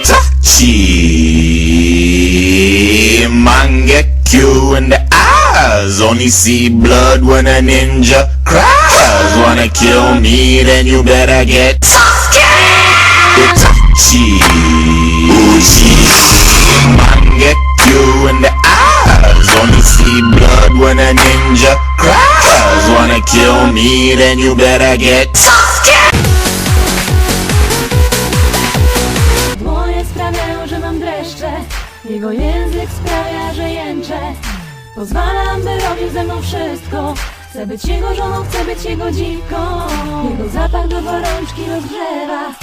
She Mangekyu in the eyes Only see blood when a ninja cries. Wanna kill me then you better get Itachi Uchi Mangekyu in the eyes Only see blood when a ninja cries. Wanna kill me then you better get Dłonie Jego język sprawia, że jęczę. Pozwalam, by robił ze mną wszystko. Chcę być jego żoną, chcę być jego dziwką Jego zapach do gorączki rozgrzewa.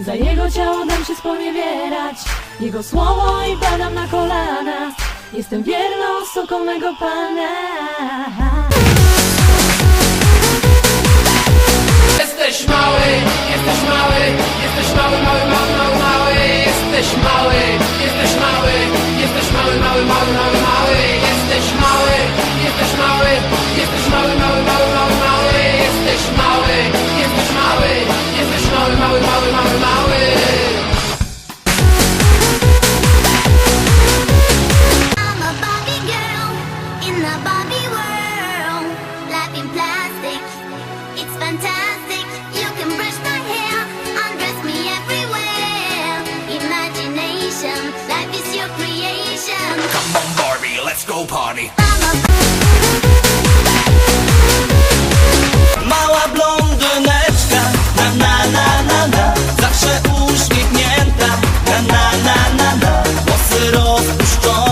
Za jego ciało dam się sponiewierać. Jego słowo i padam na kolana. Jestem wierną suką mego pana. Jesteś mały, jesteś mały, jesteś mały, mały, mały, mały, mały, jesteś mały, Zawsze uśmiechnięta, na na na na na. Włosy rozpuszczone,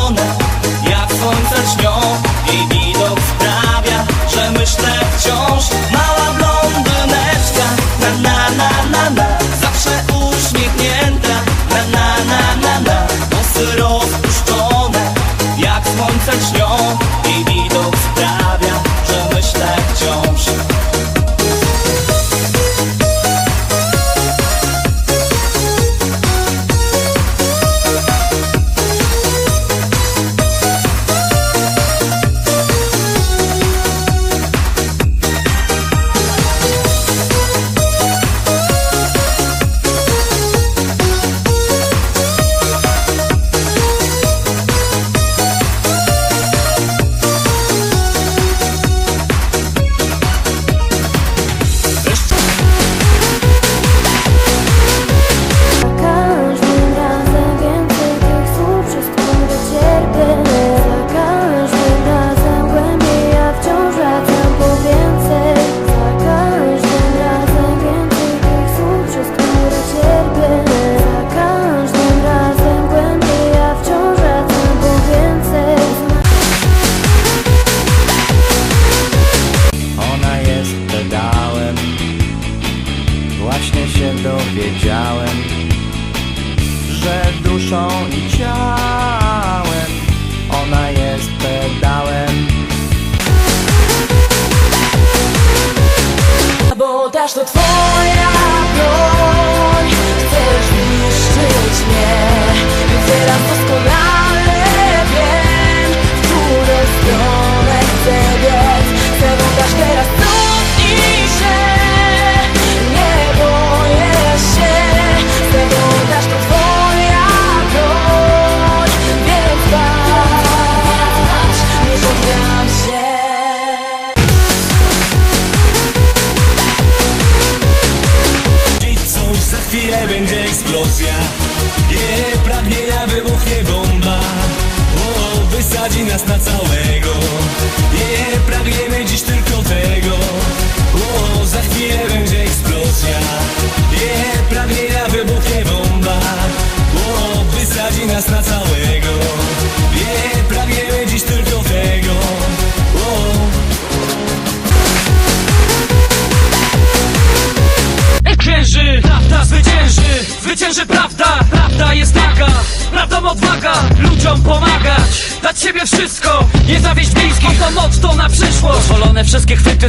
Właśnie się dowiedziałem Że duszą i ciałem Ona jest pedałem. Sabotaż to twoja eksplozja. Jej pragnienia wybuchnie bomba. O, wysadzi nas na całego zwycięży, prawda Prawda jest taka, prawdą odwaga Ludziom pomagać, dać siebie wszystko Nie zawieść bliskich, to motto na przyszłość Pozwolone wszystkie chwyty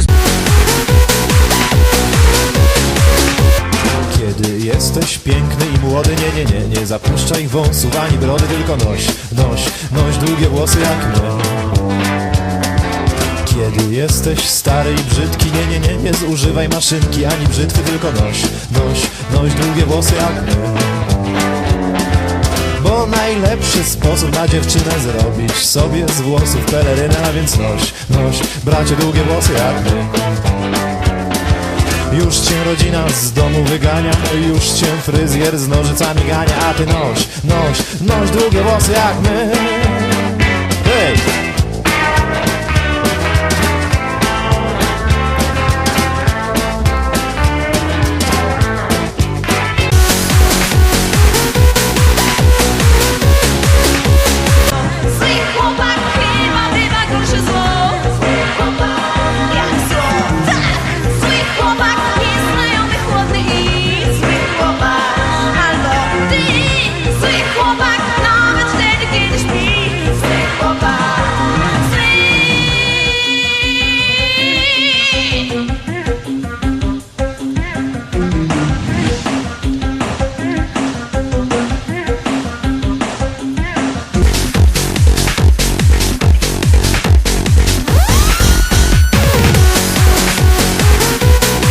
Kiedy jesteś piękny i młody, nie, nie, nie, nie zapuszczaj wąsów ani brody, tylko noś, noś, noś długie włosy jak my. Kiedy jesteś stary i brzydki, nie, nie, nie, nie zużywaj maszynki ani brzytwy, tylko noś, noś, noś długie włosy jak my. Bo najlepszy sposób na dziewczynę zrobić sobie z włosów pelerynę, a więc noś, noś, bracie długie włosy jak my. Już cię rodzina z domu wygania Już cię fryzjer z nożycami gania A ty noś, noś, noś długie włosy jak my